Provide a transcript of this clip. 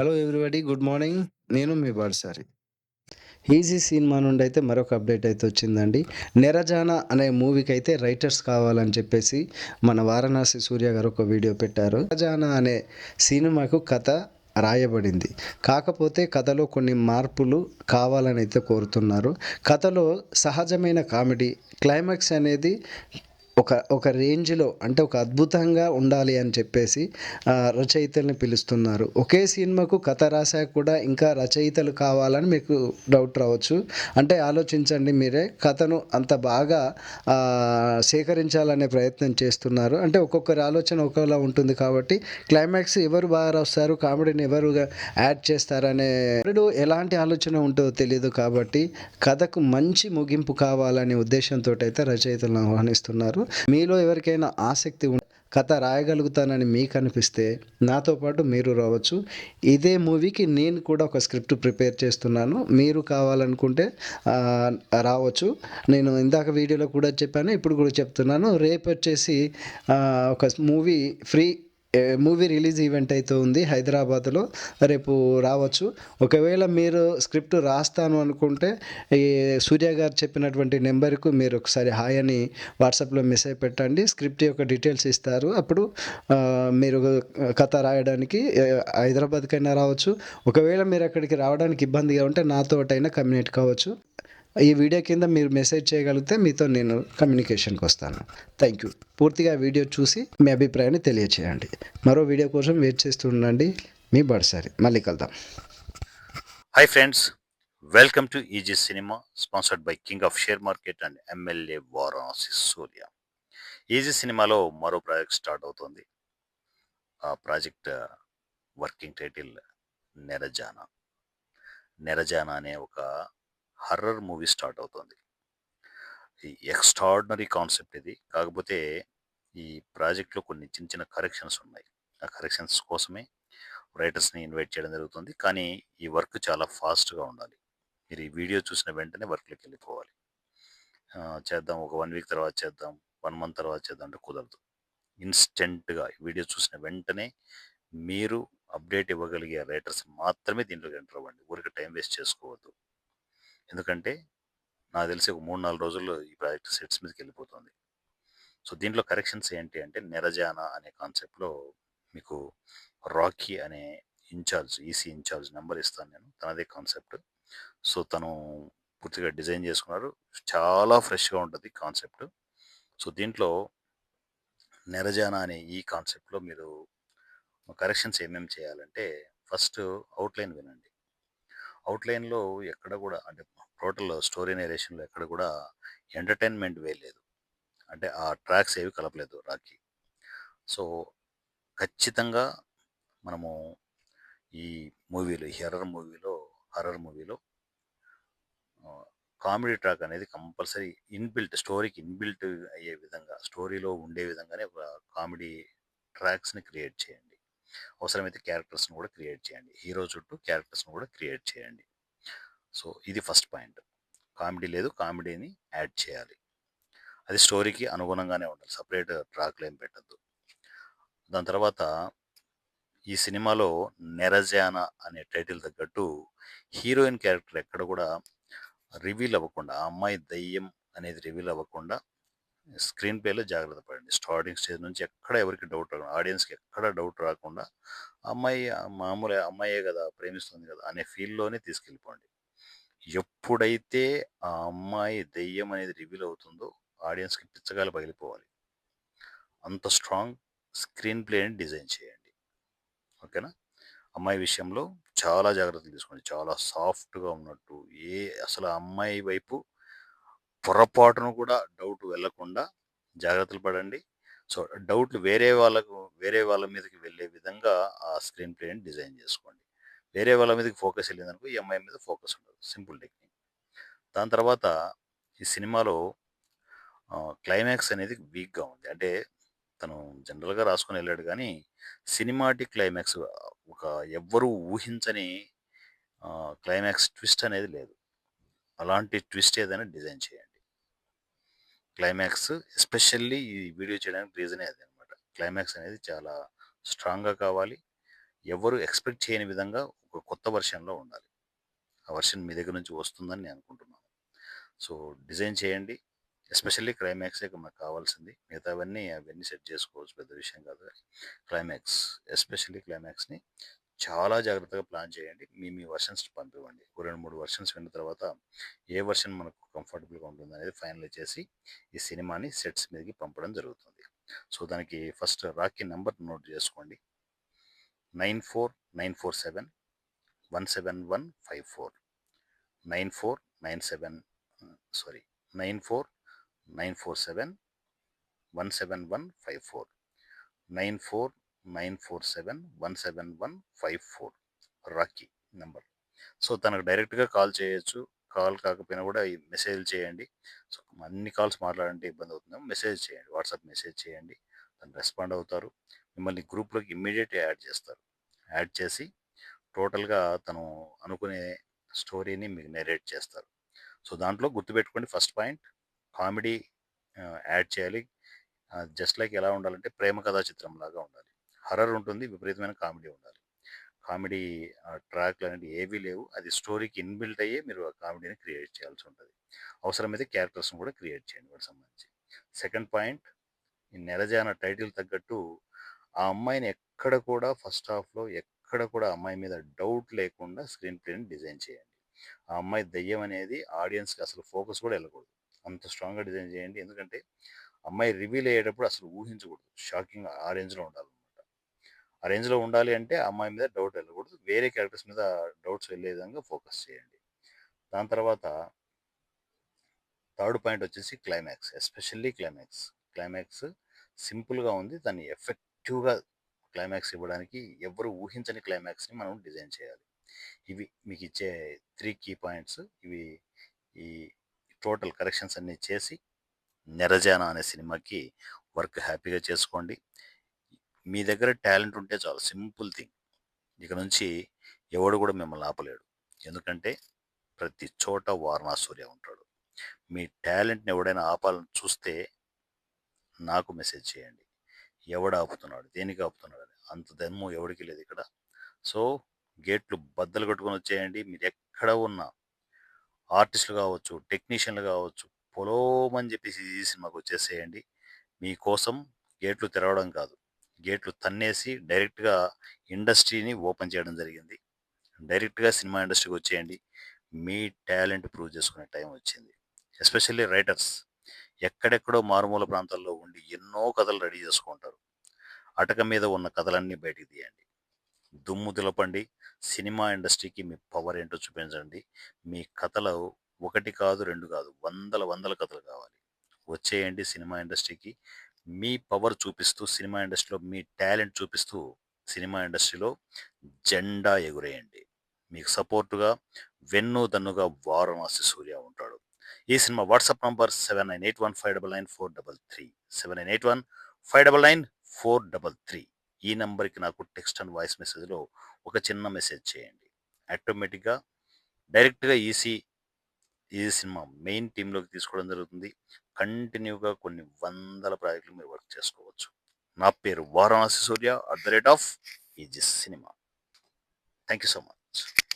Hello everybody good morning నేను మీ బాడ్సారి easy cinema నుండి అయితే మరొక అప్డేట్ అయితే వచ్చిందండి. నెరజాన అనే మూవీకి అయితే రైటర్స్ కావాలని చెప్పేసి మన వారణాసి సూర్య గారు ఒక వీడియో పెట్టారు. నెరజాన అనే సినిమాకు కథ రాయబడింది. కాకపోతే కథలో కొన్ని మార్పులు కావాలని అయితే కోరుతున్నారు. కథలో సహజమైన కామెడీ క్లైమాక్స్ అనేది ఒక ఒక రేంజ్లో అంటే ఒక అద్భుతంగా ఉండాలి అని చెప్పేసి రచయితల్ని పిలుస్తున్నారు. ఒకే సినిమాకు కథ రాశాక కూడా ఇంకా రచయితలు కావాలని మీకు డౌట్ రావచ్చు. అంటే ఆలోచించండి మీరే కథను అంత బాగా సేకరించాలనే ప్రయత్నం చేస్తున్నారు. అంటే ఒక్కొక్కరి ఆలోచన ఒకలా ఉంటుంది కాబట్టి క్లైమాక్స్ ఎవరు బాగా రాస్తారు కామెడీని ఎవరు యాడ్ చేస్తారనే ఎలాంటి ఆలోచన ఉంటుందో తెలియదు కాబట్టి కథకు మంచి ముగింపు కావాలనే ఉద్దేశంతో అయితే రచయితలను ఆహ్వానిస్తున్నారు. మీలో ఎవరికైనా ఆసక్తి ఉం కథ రాయగలుగుతానని మీకు అనిపిస్తే నాతో పాటు మీరు రావచ్చు. ఇదే మూవీకి నేను కూడా ఒక స్క్రిప్ట్ ప్రిపేర్ చేస్తున్నాను. మీరు కావాలనుకుంటే రావచ్చు. నేను ఇందాక వీడియోలో కూడా చెప్పాను ఇప్పుడు కూడా చెప్తున్నాను. రేపు వచ్చేసి ఒక movie free movie release event అయితే ఉంది హైదరాబాద్లో రేపు రావచ్చు. ఒకవేళ మీరు స్క్రిప్ట్ రాస్తాను అనుకుంటే ఈ సూర్య గారు చెప్పినటువంటి నెంబర్కు మీరు ఒకసారి హాయ్ అని వాట్సాప్లో మెసేజ్ పెట్టండి. స్క్రిప్ట్ యొక్క డీటెయిల్స్ ఇస్తారు. అప్పుడు మీరు కథ రాయడానికి హైదరాబాద్కైనా రావచ్చు. ఒకవేళ మీరు అక్కడికి రావడానికి ఇబ్బందిగా ఉంటే నాతో అయినా కమ్యూనికేట్ కావచ్చు. ఈ వీడియో కింద మీరు మెసేజ్ చేయగలిగితే మీతో నేను కమ్యూనికేషన్కి వస్తాను. థ్యాంక్ యూ పూర్తిగా వీడియో చూసి మీ అభిప్రాయాన్ని తెలియచేయండి. మరో వీడియో కోసం వెయిట్ చేస్తూ ఉండండి. మీ బడిసారి. మళ్ళీ కలుద్దాం. Hi friends welcome to Easy Cinema sponsored by king of share market and MLA Varanasi Surya Easy సినిమాలో మరో ప్రాజెక్ట్ స్టార్ట్ అవుతుంది. ఆ project working title Nerajana Nerajana అనే ఒక హర్రర్ మూవీ స్టార్ట్ అవుతుంది. ఈ ఎక్స్ట్రాడినరీ కాన్సెప్ట్ ఇది. కాకపోతే ఈ ప్రాజెక్ట్లో కొన్ని చిన్న చిన్న కరెక్షన్స్ ఉన్నాయి. ఆ కరెక్షన్స్ కోసమే రైటర్స్ని ఇన్వైట్ చేయడం జరుగుతుంది. కానీ ఈ వర్క్ చాలా ఫాస్ట్గా ఉండాలి. మీరు ఈ వీడియో చూసిన వెంటనే వర్క్లోకి వెళ్ళిపోవాలి. చేద్దాం. ఒక వన్ వీక్ తర్వాత చేద్దాం. వన్ మంత్ తర్వాత చేద్దాం అంటే కుదరదు. ఇన్స్టెంట్గా వీడియో చూసిన వెంటనే మీరు అప్డేట్ ఇవ్వగలిగే రైటర్స్ మాత్రమే దీంట్లోకి ఎంటర్ అవ్వండి. ఊరికి టైం వేస్ట్ చేసుకోవద్దు. ఎందుకంటే నాకు తెలిసి ఒక మూడు నాలుగు రోజుల్లో ఈ ప్రాజెక్ట్ సెట్స్ మీదకి వెళ్ళిపోతుంది. సో దీంట్లో కరెక్షన్స్ ఏంటి అంటే నెరజానా అనే కాన్సెప్ట్లో మీకు రాకీ అనే ఇన్ఛార్జ్ ఈసీ ఇన్ఛార్జ్ నెంబర్ ఇస్తాను నేను. తనదే కాన్సెప్ట్. సో తను పూర్తిగా డిజైన్ చేసుకున్నారు. చాలా ఫ్రెష్గా ఉంటుంది కాన్సెప్ట్. సో దీంట్లో నెరజానా అనే ఈ కాన్సెప్ట్లో మీరు కరెక్షన్స్ ఏమేమి చేయాలంటే ఫస్ట్ అవుట్లైన్ వినండి. అవుట్లైన్లో ఎక్కడ కూడా అంటే టోటల్ స్టోరీ నేరేషన్లో ఎక్కడ కూడా ఎంటర్టైన్మెంట్ వే లేదు అంటే ఆ ట్రాక్స్ ఏవి కలపలేదు రాకీ సో ఖచ్చితంగా మనము ఈ మూవీలో ఈ మూవీలో హర్రర్ మూవీలో కామెడీ ట్రాక్ అనేది కంపల్సరీ ఇన్బిల్ట్ స్టోరీకి ఇన్బిల్ట్ అయ్యే విధంగా స్టోరీలో ఉండే విధంగానే ఒక కామెడీ ట్రాక్స్ని క్రియేట్ చేయండి. అవసరమైతే క్యారెక్టర్స్ని కూడా క్రియేట్ చేయండి. హీరో చుట్టూ క్యారెక్టర్స్ని కూడా క్రియేట్ చేయండి. సో ఇది ఫస్ట్ పాయింట్. కామెడీ లేదు కామెడీని యాడ్ చేయాలి. అది స్టోరీకి అనుగుణంగానే ఉండాలి. సపరేట్ ట్రాక్లు ఏం పెట్టద్దు. దాని తర్వాత ఈ సినిమాలో నెరజానా అనే టైటిల్ తగ్గట్టు హీరోయిన్ క్యారెక్టర్ ఎక్కడ కూడా రివీల్ అవ్వకుండా ఆ అమ్మాయి దయ్యం అనేది రివీల్ అవ్వకుండా స్క్రీన్ ప్లేలో జాగ్రత్త పడండి. స్టార్టింగ్ స్టేజ్ నుంచి ఎక్కడ ఎవరికి డౌట్ రాకుండా ఆడియన్స్కి ఎక్కడ డౌట్ రాకుండా అమ్మాయి మామూలు అమ్మాయే కదా ప్రేమిస్తుంది కదా అనే ఫీల్లోనే తీసుకెళ్ళిపోండి. ఎప్పుడైతే ఆ అమ్మాయి దెయ్యం అనేది రివీల్ అవుతుందో ఆడియన్స్కి పిచ్చగాలు పగిలిపోవాలి. అంత స్ట్రాంగ్ స్క్రీన్ ప్లేని డిజైన్ చేయండి. ఓకేనా? అమ్మాయి విషయంలో చాలా జాగ్రత్తలు తీసుకోండి. చాలా సాఫ్ట్గా ఉన్నట్టు ఏ అసలు ఆ అమ్మాయి వైపు పొరపాటును కూడా డౌట్ వెళ్ళకుండా జాగ్రత్తలు పడండి. సో డౌట్లు వేరే వాళ్ళకు వేరే వాళ్ళ మీదకి వెళ్ళే విధంగా ఆ స్క్రీన్ ప్లేని డిజైన్ చేసుకోండి. వేరే వాళ్ళ మీదకి ఫోకస్ వెళ్ళిందనుకో ఈ అమ్మాయి మీద ఫోకస్ ఉండదు. Simple technique. దాని తర్వాత ఈ సినిమాలో క్లైమాక్స్ అనేది వీక్గా ఉంది. అంటే తను జనరల్గా రాసుకొని వెళ్ళాడు కానీ సినిమాటిక్ క్లైమాక్స్ ఒక ఎవ్వరూ ఊహించని క్లైమాక్స్ ట్విస్ట్ అనేది లేదు. అలాంటి ట్విస్ట్ ఏదైనా డిజైన్ చేయండి. క్లైమాక్స్ ఎస్పెషల్లీ ఈ వీడియో చేయడానికి రీజనే అది అనమాట క్లైమాక్స్ అనేది చాలా స్ట్రాంగ్గా కావాలి. ఎవరు ఎక్స్పెక్ట్ చేయని విధంగా ఒక కొత్త వర్షన్లో ఉండాలి. ఆ వర్షన్ మీ దగ్గర నుంచి వస్తుందని నేను అనుకుంటున్నాను. సో డిజైన్ చేయండి. ఎస్పెషల్లీ క్లైమాక్సే మాకు కావాల్సింది. మిగతావన్నీ అవన్నీ సెట్ చేసుకోవచ్చు. పెద్ద విషయం కాదు. క్లైమాక్స్ ఎస్పెషల్లీ క్లైమాక్స్ని చాలా జాగ్రత్తగా ప్లాన్ చేయండి. మీ మీ వర్షన్స్ పంపివ్వండి. ఒక రెండు మూడు వర్షన్స్ విన్న తర్వాత ఏ వర్షన్ మనకు కంఫర్టబుల్గా ఉంటుంది అనేది ఫైనల్ చేసి ఈ సినిమాని సెట్స్ మీదకి పంపడం జరుగుతుంది. సో దానికి ఫస్ట్ రాకీ నెంబర్ నోట్ చేసుకోండి. Nine four nine four seven one seven one five four. Nine four nine seven sorry nine four nine four seven one seven one five four. Nine four nine four seven one seven one five four. Rocky number so తనకు డైరెక్ట్గా call చేయొచ్చు. Call కాకపోయినా కూడా message చేయండి. So అన్ని calls మాట్లాడాలంటే ఇబ్బంది అవుతుంది. మెసేజ్ చేయండి. వాట్సాప్ మెసేజ్ చేయండి. తను రెస్పాండ్ అవుతారు. మిమ్మల్ని గ్రూప్లోకి ఇమ్మీడియట్గా యాడ్ చేస్తారు. యాడ్ చేసి టోటల్గా తను అనుకునే స్టోరీని మీకు నెరేట్ చేస్తారు. సో దాంట్లో గుర్తుపెట్టుకోండి ఫస్ట్ పాయింట్ కామెడీ యాడ్ చేయాలి. Uh, జస్ట్ లైక్ ఎలా ఉండాలంటే ప్రేమ కథా చిత్రం లాగా ఉండాలి. హర్రర్ ఉంటుంది విపరీతమైన కామెడీ ఉండాలి. కామెడీ ట్రాక్లు అనేవి ఏవీ లేవు. అది స్టోరీకి ఇన్బిల్ట్ అయ్యే మీరు ఆ కామెడీని క్రియేట్ చేయాల్సి ఉంటుంది. అవసరమైతే క్యారెక్టర్స్ని కూడా క్రియేట్ చేయండి వాటికి సంబంధించి. సెకండ్ పాయింట్ ఈ నెలజాన టైటిల్ తగ్గట్టు ఆ అమ్మాయిని ఎక్కడ కూడా ఫస్ట్ హాఫ్లో ఎక్కడ కూడా అమ్మాయి మీద డౌట్ లేకుండా స్క్రీన్ ప్లేని డిజైన్ చేయండి. ఆ అమ్మాయి దయ్యం అనేది ఆడియన్స్కి అసలు ఫోకస్ కూడా వెళ్ళకూడదు. అంత స్ట్రాంగ్గా డిజైన్ చేయండి. ఎందుకంటే అమ్మాయి రివీల్ అయ్యేటప్పుడు అసలు ఊహించకూడదు. షాకింగ్ ఆ రేంజ్లో ఆ రేంజ్లో ఉండాలి అంటే అమ్మాయి మీద డౌట్ వెళ్ళకూడదు. వేరే క్యారెక్టర్స్ మీద డౌట్స్ వెళ్ళే విధంగా ఫోకస్ చేయండి. దాని తర్వాత థర్డ్ పాయింట్ వచ్చేసి క్లైమాక్స్ ఎస్పెషల్లీ క్లైమాక్స్. క్లైమాక్స్ సింపుల్గా ఉంది. దాన్ని ఎఫెక్టివ్గా క్లైమాక్స్ ఇవ్వడానికి ఎవరు ఊహించని క్లైమాక్స్ని మనం డిజైన్ చేయాలి. ఇవి మీకు ఇచ్చే త్రీ కీ పాయింట్స్ ఇవి ఈ టోటల్ కరెక్షన్స్ అన్నీ చేసి నెరజాన అనే సినిమాకి వర్క్ హ్యాపీగా చేసుకోండి. మీ దగ్గర టాలెంట్ ఉంటే చాలు. Simple thing. ఇక నుంచి ఎవడు కూడా మిమ్మల్ని ఆపలేడు. ఎందుకంటే ప్రతి చోట వారణా సూర్య ఉంటాడు. మీ టాలెంట్ని ఎవడైనా ఆపాలని చూస్తే నాకు మెసేజ్ చేయండి. ఎవడు ఆపుతున్నాడు? దేనికి ఆపుతున్నాడు? అని. అంత ధర్మం ఎవడికి లేదు ఇక్కడ. సో గేట్లు బద్దలు కట్టుకొని వచ్చేయండి. మీరు ఎక్కడ ఉన్నా ఆర్టిస్టులు కావచ్చు టెక్నీషియన్లు కావచ్చు పొలోమని చెప్పేసి ఈ సినిమాకి వచ్చేసేయండి. మీకోసం గేట్లు తెరవడం కాదు. గేట్లు తన్నేసి డైరెక్ట్గా ఇండస్ట్రీని ఓపెన్ చేయడం జరిగింది. డైరెక్ట్గా సినిమా ఇండస్ట్రీకి వచ్చేయండి. మీ టాలెంట్ ప్రూవ్ చేసుకునే టైం వచ్చింది. Especially writers. ఎక్కడెక్కడో మారుమూల ప్రాంతాల్లో ఉండి ఎన్నో కథలు రెడీ చేసుకుంటారు. అటక మీద ఉన్న కథలన్నీ బయటికి తీయండి. దుమ్ము దులపండి. సినిమా ఇండస్ట్రీకి మీ పవర్ ఏంటో చూపించండి. మీ కథలు ఒకటి కాదు రెండు కాదు వందల వందల కథలు కావాలి. వచ్చేయండి సినిమా ఇండస్ట్రీకి. మీ పవర్ చూపిస్తూ సినిమా ఇండస్ట్రీలో మీ టాలెంట్ చూపిస్తూ సినిమా ఇండస్ట్రీలో జెండా ఎగురేయండి. మీకు సపోర్టుగా వెన్ను దన్నుగా వారణాసి సూర్య ఉంటాడు. ఈ cinema WhatsApp number seven nine eight one five double nine four double three seven nine eight one five double nine four double three. ఈ నెంబర్కి నాకు టెక్స్ట్ అండ్ వాయిస్ మెసేజ్లో ఒక చిన్న మెసేజ్ చేయండి. ఆటోమేటిక్గా డైరెక్ట్గా ఈసీ ఈ సినిమా మెయిన్ టీంలోకి తీసుకోవడం జరుగుతుంది. కంటిన్యూగా కొన్ని వందల ప్రాజెక్టులు మీరు వర్క్ చేసుకోవచ్చు. నా పేరు Varanasi Surya. At the rate of Easy Cinema. Thank you so much.